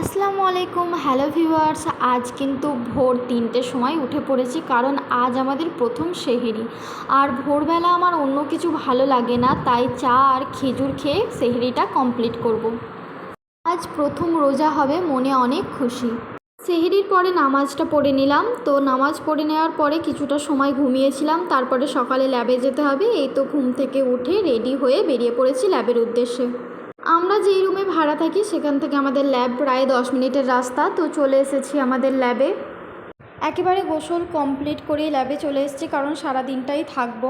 আসসালামু আলাইকুম, hello viewers. আজ কিন্তু ভোর তিনটের সময় উঠে পড়েছি, কারণ আজ আমাদের প্রথম সেহেরি। আর ভোরবেলা আমার অন্য কিছু ভালো লাগে না, তাই চা আর খেজুর খেয়ে সেহেরিটা কমপ্লিট করব। আজ প্রথম রোজা হবে, মনে অনেক খুশি। সেহেরির পরে নামাজটা পড়ে নিলাম, তো নামাজ পড়ে নেওয়ার পরে কিছুটা সময় ঘুমিয়েছিলাম, তারপরে সকালে ল্যাবে যেতে হবে, এই তো ঘুম থেকে উঠে রেডি হয়ে বেরিয়ে পড়েছি ল্যাবের উদ্দেশ্যে। আমরা যেই রুমে ভাড়া থাকি, সেখান থেকে আমাদের ল্যাব প্রায় দশ মিনিটের রাস্তা। তো চলে এসেছি আমাদের ল্যাবে একেবারে গোসল কমপ্লিট করেই ল্যাবে চলে এসেছি, কারণ সারা দিনটাই থাকব।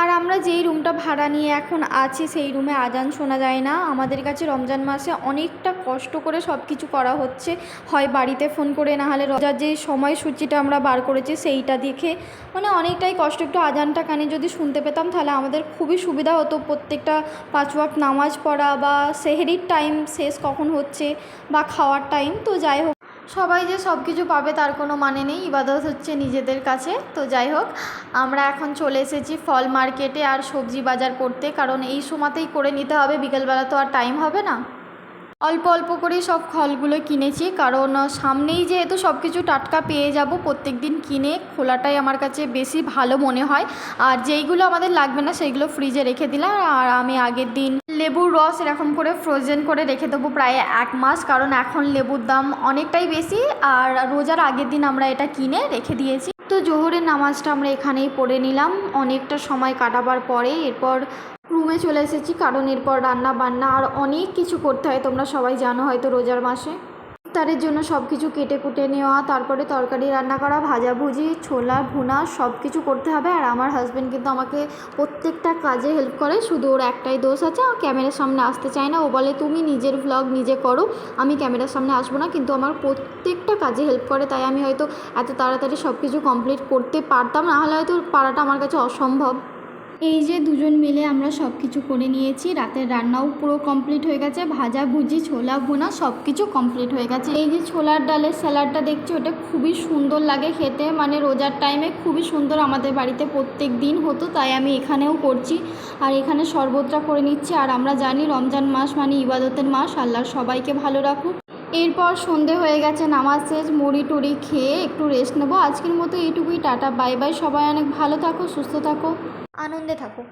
আর আমরা যেই রুমটা ভাড়া নিয়ে এখন আছি, সেই রুমে আজান শোনা যায় না। আমাদের কাছে রমজান মাসে অনেকটা কষ্ট করে সব কিছু করা হচ্ছে। হয় বাড়িতে ফোন করে, না হলে রোজার যে সময়সূচিটা আমরা বার করেছি, সেইটা দেখে মানে অনেকটাই কষ্ট। একটু আজানটা কানে যদি শুনতে পেতাম, তাহলে আমাদের খুবই সুবিধা হতো। প্রত্যেকটা পাঁচ ওয়াক্ত নামাজ পড়া বা সেহেরির টাইম শেষ কখন হচ্ছে বা খাওয়ার টাইম তো যাই হোক। সবাই যে সব কিছু পাবে তার কোনো মানে নেই। ইবাদত হচ্ছে নিজেদের কাছে। তো যাই হোক, আমরা এখন চলে এসেছি ফল মার্কেটে আর সবজি বাজার করতে। কারণ এই সময়তেই করে নিতে হবে, বিকেলবেলা তো আর টাইম হবে না। অল্প অল্প করেই সব ফলগুলো কিনেছি। কারণ সামনেই যেহেতু সব কিছু টাটকা পেয়ে যাব প্রত্যেক দিন কিনে খোলাটাই আমার কাছে বেশি ভালো মনে হয়। আর যেইগুলো আমাদের লাগবে না, সেইগুলো ফ্রিজে রেখে দিলাম। আর আমি আগের দিন লেবুর রস এরকম করে ফ্রোজেন করে রেখে দেবো প্রায় এক মাস, কারণ এখন লেবুর দাম অনেকটাই বেশি। আর রোজার আগের দিন আমরা এটা কিনে রেখে দিয়েছি। তো জোহরের নামাজটা আমরা এখানেই পড়ে নিলাম। অনেকটা সময় কাটাবার পরে এরপর রুমে চলে এসেছি, কারণ এরপর রান্না বান্না আর অনেক কিছু করতে হয়। তোমরা সবাই জানো হয়তো রোজার মাসে। ইফতারের জন্য সব কিছু কেটে কুটে নেওয়া, তারপরে তরকারি, রান্না করা, ভাজাভুজি, ছোলা, ভুনা সব কিছু করতে হবে। আর আমার হাজব্যান্ড কিন্তু আমাকে প্রত্যেকটা কাজে হেল্প করে। শুধু ওর একটাই দোষ আছে আর ক্যামেরার সামনে আসতে চায় না। ও বলে, তুমি নিজের ভ্লগ নিজে করো, আমি ক্যামেরার সামনে আসব না। কিন্তু আমার প্রত্যেকটা কাজে হেল্প করে, তাই আমি হয়তো এত তাড়াতাড়ি সব কিছু কমপ্লিট করতে পারতাম। না হলে হয়তো পারাটা আমার কাছে অসম্ভব। এই যে দুজন মিলে আমরা সব কিছু করে নিয়েছি, রাতের রান্নাও পুরো কমপ্লিট হয়ে গেছে, ভাজা ভুজি, ছোলা ভুনা সব কিছু কমপ্লিট হয়ে গেছে। এই যে ছোলার ডালের স্যালাডটা দেখছি, ওটা খুবই সুন্দর লাগে খেতে মানে রোজার টাইমে খুবই সুন্দর আমাদের বাড়িতে প্রত্যেক দিন হতো, তাই আমি এখানেও করছি। আর এখানে শরবতটা করে নিচ্ছি, আর আমরা জানি রমজান মাস মানে ইবাদতের মাস, আল্লাহর সবাইকে ভালো রাখুক। এরপর সন্ধে হয়ে গেছে, নামাজ শেষ, মুড়ি টুড়ি খেয়ে একটু রেস্ট নেব। আজকের মতো এইটুকুই, টাটা বাই বাই সবাই অনেক ভালো থাকো, সুস্থ থাকো। আনন্দে থাকো।